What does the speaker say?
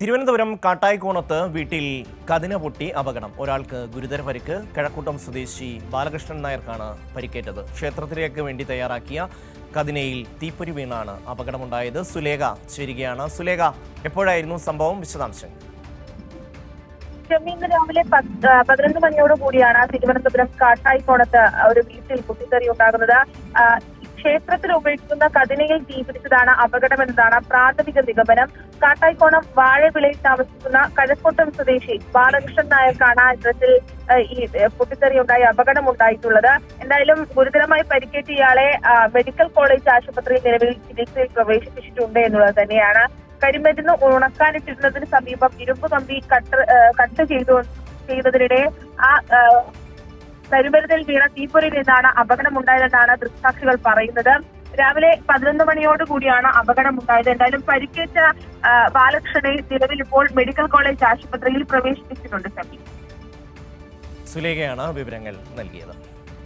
തിരുവനന്തപുരം കാട്ടായിക്കോണത്ത് വീട്ടിൽ കതിന പൊട്ടി അപകടം. ഒരാൾക്ക് ഗുരുതര പരിക്ക്. കിഴക്കൂട്ടം സ്വദേശി ബാലകൃഷ്ണൻ നായർക്കാണ് പരിക്കേറ്റത്. ക്ഷേത്രത്തിലേക്ക് വേണ്ടി തയ്യാറാക്കിയ കതിനയിൽ തീപ്പൊരി വീണാണ് അപകടമുണ്ടായത്. സുലേഖ ചേരുകയാണ്. സുലേഖ എപ്പോഴായിരുന്നു സംഭവം? വിശദാംശങ്ങൾ. ഇന്ന് രാവിലെ പതിനൊന്ന് മണിയോട് കൂടിയാണ് തിരുവനന്തപുരം കാട്ടായിക്കോണത്ത് ഒരു വീട്ടിൽ പൊട്ടിത്തെറി ഉണ്ടാകുന്നത്. ക്ഷേത്രത്തിൽ ഉപയോഗിക്കുന്ന കതിനയിൽ തീപിടിച്ചതാണ് അപകടമെന്നതാണ് പ്രാഥമിക നിഗമനം. കാട്ടായിക്കോണം വാഴവിളയിൽ താമസിക്കുന്ന കഴക്കൂട്ടം സ്വദേശി ബാലകൃഷ്ണൻ നായർക്കാണ് അത്തരത്തിൽ ഈ ഉണ്ടായ അപകടമുണ്ടായിട്ടുള്ളത്. എന്തായാലും ഗുരുതരമായി പരിക്കേറ്റ ഇയാളെ മെഡിക്കൽ കോളേജ് ആശുപത്രിയിൽ നിലവിൽ ചികിത്സയിൽ പ്രവേശിപ്പിച്ചിട്ടുണ്ട് എന്നുള്ളത് തന്നെയാണ്. കരിമരുന്ന് ഉണക്കാനിട്ടിരുന്നതിന് സമീപം ഇരുമ്പ് കമ്പി കട്ട് കട്ട് ചെയ്തു ചെയ്തതിനിടെ ആ ആ, കരിമരുന്നിൽ വീണ തീപ്പൊരിയിൽ നിന്നാണ് അപകടമുണ്ടായതെന്നാണ് ദൃക്സാക്ഷികൾ പറയുന്നത്. രാവിലെ പതിനൊന്ന് മണിയോടുകൂടിയാണ് അപകടമുണ്ടായത്. എന്തായാലും പരിക്കേറ്റ ബാലകൃഷ്ണനെ നിലവിൽ ഇപ്പോൾ മെഡിക്കൽ കോളേജ് ആശുപത്രിയിൽ പ്രവേശിപ്പിച്ചിട്ടുണ്ട് ഷമി സുലേഖയാണ് വിവരങ്ങൾ നൽകിയത്.